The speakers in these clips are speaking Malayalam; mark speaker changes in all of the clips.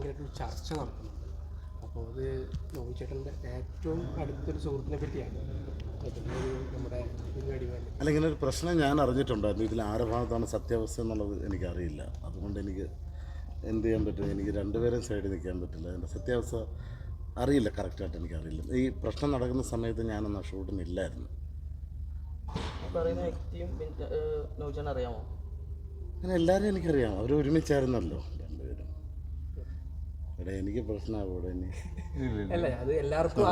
Speaker 1: ഭയങ്കരമായിട്ടൊരു ചർച്ച നടക്കുന്നുണ്ട് അപ്പോൾ അത് നോവിച്ചേട്ടന്റെ ഏറ്റവും അടുത്തൊരു സുഹൃത്തിനെ പറ്റിയാണ്.
Speaker 2: അല്ല ഇങ്ങനെ ഒരു പ്രശ്നം ഞാൻ അറിഞ്ഞിട്ടുണ്ടായിരുന്നു. ഇതിൽ ആരുടെ ഭാഗത്താണ് സത്യാവസ്ഥ എന്നുള്ളത് എനിക്കറിയില്ല. അതുകൊണ്ട് എനിക്ക് എന്ത് ചെയ്യാൻ പറ്റും? എനിക്ക് രണ്ടുപേരും സൈഡിൽ നിൽക്കാൻ പറ്റില്ല. അതിന്റെ സത്യാവസ്ഥ അറിയില്ല. കറക്റ്റായിട്ട് എനിക്കറിയില്ല. ഈ പ്രശ്നം നടക്കുന്ന സമയത്ത് ഞാനൊന്ന് ഷൂട്ടിന് ഇല്ലായിരുന്നു. അങ്ങനെ എല്ലാവരും എനിക്കറിയാം. അവർ ഒരുമിച്ചായിരുന്നല്ലോ. എടാ എനിക്ക് പ്രശ്നമാകും ഇവിടെ ഇനി.
Speaker 1: അല്ല അത് എല്ലാവർക്കും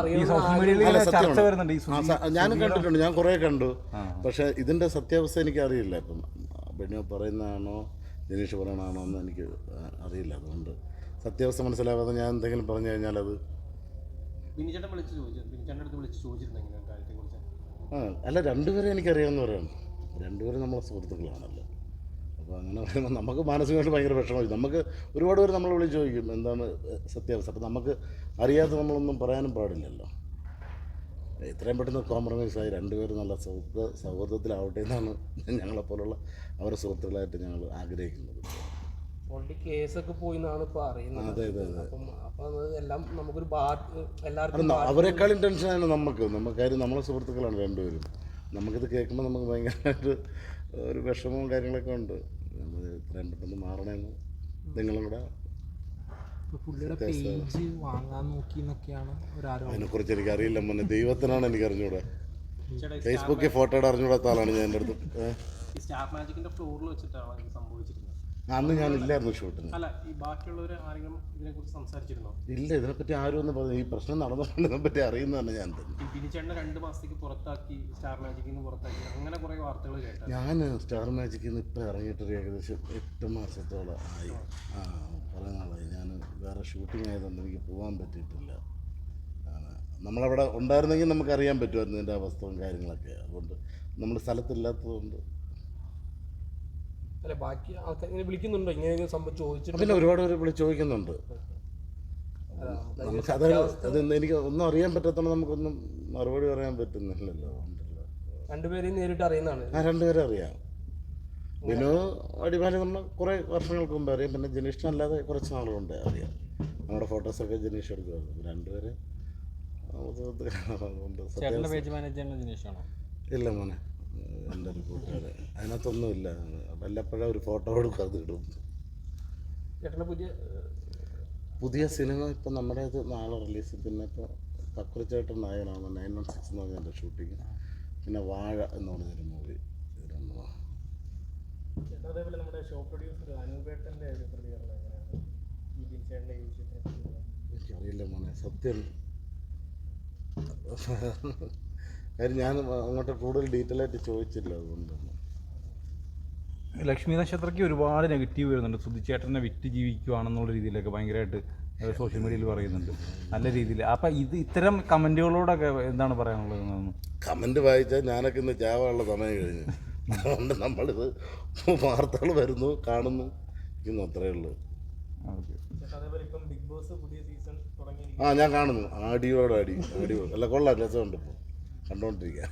Speaker 3: ചർച്ച വരുന്നുണ്ട്. ഈ
Speaker 2: ആ, സ- ഞാനും കണ്ടിട്ടുണ്ട് ഞാൻ കുറേ കണ്ടു. പക്ഷെ ഇതിന്റെ സത്യാവസ്ഥ എനിക്ക് അറിയില്ല ഇപ്പം ബെന്യോ പറയുന്നതാണോ ജനീഷ് പറയണതാണോ എന്ന് എനിക്ക് അറിയില്ല. അതുകൊണ്ട് സത്യാവസ്ഥ മനസ്സിലാവാതെ ഞാൻ എന്തെങ്കിലും പറഞ്ഞു കഴിഞ്ഞാൽ അത്
Speaker 4: വിളിച്ച് ചോദിച്ചു അടുത്ത് വിളിച്ച് ചോദിച്ചിരുന്നു എങ്ങനെ കാര്യത്തെക്കുറിച്ച്?
Speaker 2: ആ അല്ല രണ്ടുപേരും പറയണം രണ്ടുപേരും നമ്മളെ സുഹൃത്തുക്കളാണല്ലോ. അപ്പോൾ അങ്ങനെ പറയുമ്പോൾ നമുക്ക് മാനസികമായിട്ട് ഭയങ്കര വിഷമമായി നമുക്ക് ഒരുപാട് പേര് നമ്മൾ വിളിച്ച് ചോദിക്കും എന്താണ് സത്യാവസ്ഥ? അപ്പോൾ നമുക്ക് അറിയാതെ നമ്മളൊന്നും പറയാനും പാടില്ലല്ലോ. എത്രയും പെട്ടെന്ന് കോംപ്രമൈസ് ആയി രണ്ടുപേരും നല്ല സൗഹൃദ സൗഹൃദത്തിലാവട്ടെ എന്നാണ് ഞങ്ങളെപ്പോലുള്ള അവരുടെ സുഹൃത്തുക്കളായിട്ട് ഞങ്ങൾ ആഗ്രഹിക്കുന്നത്.
Speaker 1: ഓൾറെഡി കേസൊക്കെ പോയി എന്നാണ് ഇപ്പോൾ അറിയുന്നത്.
Speaker 2: അതെ അതെ അതെ.
Speaker 1: അപ്പം അപ്പം അത് എല്ലാം നമുക്കൊരു എല്ലാവർക്കും
Speaker 2: അവരെക്കാളും ടെൻഷനാണ് നമുക്ക്. നമുക്ക് കാര്യം നമ്മളെ സുഹൃത്തുക്കളാണ് രണ്ടുപേരും. നമുക്കിത് കേൾക്കുമ്പോൾ നമുക്ക് ഭയങ്കരമായിട്ട് ഒരു വിഷമവും കാര്യങ്ങളൊക്കെ ഉണ്ട്. നമ്മൾ എത്രയും പെട്ടെന്ന് മാറണമെന്ന് നിങ്ങളും കൂടെ
Speaker 5: പുള്ളിയുടെ പേജ് വാങ്ങാൻ നോക്കി എന്നൊക്കെയാണ്
Speaker 2: അതിനെക്കുറിച്ച് എനിക്ക് അറിയില്ല മോനെ. ദൈവത്തിനാണ് എനിക്ക് അറിഞ്ഞൂടെ ഫേസ്ബുക്കിൽ ഫോട്ടോ അറിഞ്ഞൂടാത്താളാണ് അറിഞ്ഞൂടാത്ത ആളാണ് ഞാൻ എന്റെ അടുത്ത്.
Speaker 4: സ്റ്റാർ മാജിക്കിന്റെ ഫ്ലോറിൽ വെച്ചിട്ടാണ് സംഭവിച്ചിരുന്നത്
Speaker 2: അന്ന് ഞാൻ ഇല്ലായിരുന്നു ഷൂട്ടിന്.
Speaker 4: അല്ല ഈ ബാക്കിയുള്ളവർ ആരെങ്കിലും ഇതിനെക്കുറിച്ച് സംസാരിച്ചിരുന്നോ?
Speaker 2: ഇല്ല ഇതിനെപ്പറ്റി ആരും ഒന്നും പറഞ്ഞു ഈ പ്രശ്നം നടന്നതുകൊണ്ട് ഇതിനെപ്പറ്റി അറിയുന്നതാണ് ഞാൻ തന്നെ.
Speaker 4: ഈ ബിനിച്ചേട്ടനെ രണ്ട് മാസത്തേക്ക് പുറത്താക്കി സ്റ്റാർ മാജിക്കിൽ നിന്ന് പുറത്താക്കി അങ്ങനെ കുറേ വാർത്തകൾ കേട്ടു.
Speaker 2: ഞാൻ സ്റ്റാർ മാജിക്കിൽ നിന്ന് ഇപ്പം ഇറങ്ങിയിട്ടൊരു ഏകദേശം എട്ട് മാസത്തോളം ആയി. ആ കുറേ നാളായി. ഞാൻ വേറെ ഷൂട്ടിംഗ് ആയതുകൊണ്ട് എനിക്ക് പോകാൻ പറ്റിയിട്ടില്ല. നമ്മളവിടെ ഉണ്ടായിരുന്നെങ്കിൽ നമുക്കറിയാൻ പറ്റുമായിരുന്നു എന്റെ അവസ്ഥയും കാര്യങ്ങളൊക്കെ. അതുകൊണ്ട് നമ്മൾ സ്ഥലത്തില്ലാത്തതുകൊണ്ട്
Speaker 1: അല്ല ബാക്കി ആൾക്കാർ ഇങ്ങനെ വിളിക്കുന്നുണ്ടോ? ഇങ്ങനെ സംഭവം ചോദിച്ചിട്ട്
Speaker 2: പിന്നെ ഒരുപാട് പേര് വിളിച്ച് ചോദിക്കുന്നുണ്ട്. നമുക്ക് അത് അത് എനിക്ക് ഒന്നും അറിയാൻ പറ്റാത്തതുകൊണ്ട് നമുക്കൊന്നും മറുപടി പറയാൻ പറ്റുന്നില്ലല്ലോ.
Speaker 1: രണ്ടുപേരെയും നേരിട്ട് അറിയുന്നതാണ്.
Speaker 2: ആ രണ്ടുപേരും അറിയാം. വിനു അടിമാലി നമ്മൾ കുറേ വർഷങ്ങൾക്ക് മുമ്പ് അറിയാം. പിന്നെ ജനീഷിനല്ലാതെ കുറച്ച് നാളുകൊണ്ട് അറിയാം. നമ്മുടെ ഫോട്ടോസൊക്കെ ജനീഷ് എടുക്കുമായിരുന്നു. രണ്ടുപേരെ അതുകൊണ്ട് സത്യാവസ്ഥ.
Speaker 5: പേജ് മാനേജ് ജിനേഷാണോ
Speaker 2: ഇല്ല മോനെ. എന്റെ ഒരു കൂട്ടുകാരെ അതിനകത്തൊന്നുമില്ല. വല്ലപ്പോഴും ഒരു ഫോട്ടോ എടുക്കും അത് ഇടും.
Speaker 1: പുതിയ
Speaker 2: പുതിയ സിനിമ ഇപ്പം നമ്മുടെ ഇത് നാളെ റിലീസ്. പിന്നെ ഇപ്പോൾ കക്കുറിച്ചേട്ടൻ നായകനാണ് നയൻ വൺ സിക്സ് എന്ന് പറഞ്ഞ എന്റെ ഷൂട്ടിങ്. പിന്നെ വാഴ എന്ന് പറഞ്ഞൊരു മൂവി
Speaker 1: അതേപോലെ നമ്മുടെ ഷോ പ്രൊഡ്യൂസർ അനൂപേട്ടന്റെ പ്രതികരണം പറ്റി?
Speaker 2: എനിക്കറിയില്ല മോനെ. സത്യം. കാര്യം ഞാൻ അങ്ങോട്ട് കൂടുതൽ ഡീറ്റെയിൽ ആയിട്ട് ചോദിച്ചില്ല അതുകൊണ്ട്
Speaker 3: ലക്ഷ്മി നക്ഷത്രയ്ക്ക് ഒരുപാട് നെഗറ്റീവ് വരുന്നുണ്ട്. സുധിച്ചേട്ടനെ വിറ്റ് ജീവിക്കുവാണെന്നുള്ള രീതിയിലൊക്കെ ഭയങ്കരമായിട്ട് സോഷ്യൽ മീഡിയയിൽ പറയുന്നുണ്ട്. നല്ല രീതിയിൽ. അപ്പം ഇത് ഇത്തരം കമന്റുകളോടൊക്കെ എന്താണ് പറയാനുള്ളത്
Speaker 2: കമന്റ് വായിച്ചാൽ ഞാനൊക്കെ ഇന്ന് ചാവാനുള്ള സമയം കഴിഞ്ഞു. അതുകൊണ്ട് നമ്മളിത് വാർത്തകൾ വരുന്നു കാണുന്നു ഇരിക്കുന്നു അത്രയേ ഉള്ളൂ. ആ ഞാൻ കാണുന്നു. ആടിയോട് ആടി ആടിയോ അല്ല കൊള്ളാം രസമുണ്ട് ഇപ്പോൾ കണ്ടുകൊണ്ടിരിക്കുക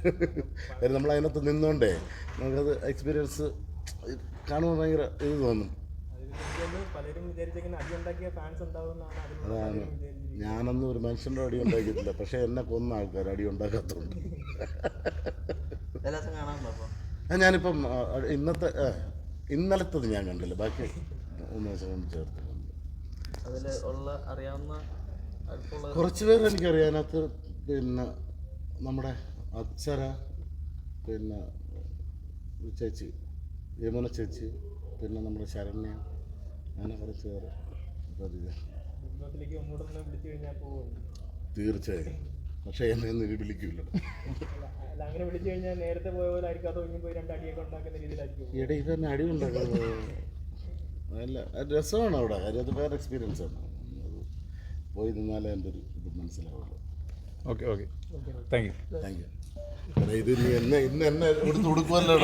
Speaker 2: കാര്യം നമ്മൾ അതിനകത്ത് നിന്നുകൊണ്ടേ നമുക്കത് എക്സ്പീരിയൻസ് കാണുമ്പോൾ ഭയങ്കര ഇത് തോന്നും. അതാണ്. ഞാനൊന്നും ഒരു മനുഷ്യന്റെ അടി ഉണ്ടാക്കിയിട്ടില്ല. പക്ഷേ എന്നെ കൊന്ന ആൾക്കാർ അടി ഉണ്ടാക്കാത്തതുണ്ട് ഞാനിപ്പം ഇന്നത്തെ ഇന്നലത്തത് ഞാൻ കണ്ടില്ല. ബാക്കി മൂന്ന് ദിവസം കൊണ്ട് ചേർത്തിട്ടുണ്ട്
Speaker 6: അതിൽ ഉള്ള അറിയാവുന്ന
Speaker 2: കുറച്ച് പേര് എനിക്കറിയാം. അതിനകത്ത് പിന്നെ നമ്മുടെ അക്ഷര പിന്നെ ചേച്ചി യമുന ചേച്ചി പിന്നെ നമ്മുടെ ശരണ്യ അങ്ങനെ കുറച്ച് പേര് തീർച്ചയായും. പക്ഷേ എന്നെ ഒന്നും ഇനി വിളിക്കില്ല
Speaker 1: അങ്ങനെ വിളിച്ചു കഴിഞ്ഞാൽ നേരത്തെ പോയ പോലെ ആയിരിക്കും അതോ ഇനി പോയി രണ്ട് അടിയൊക്കെ ഉണ്ടാക്കുന്ന രീതിയിലായിരിക്കും?
Speaker 2: ഇടയിൽ തന്നെ അടി ഉണ്ടാക്കുന്നത്. അല്ല രസമാണ് അവിടെ. കാര്യം അത് വേറെ എക്സ്പീരിയൻസ് ആണ്. പോയി നിന്നാലേ എന്റെ ഒരു ഇത് മനസ്സിലാവുള്ളൂ.
Speaker 3: Okay okay. Thank you
Speaker 2: thank you ഇത് നീ എന്നെ ഇന്ന് എന്നെ എടുത്ത് കൊടുക്കുമല്ലോ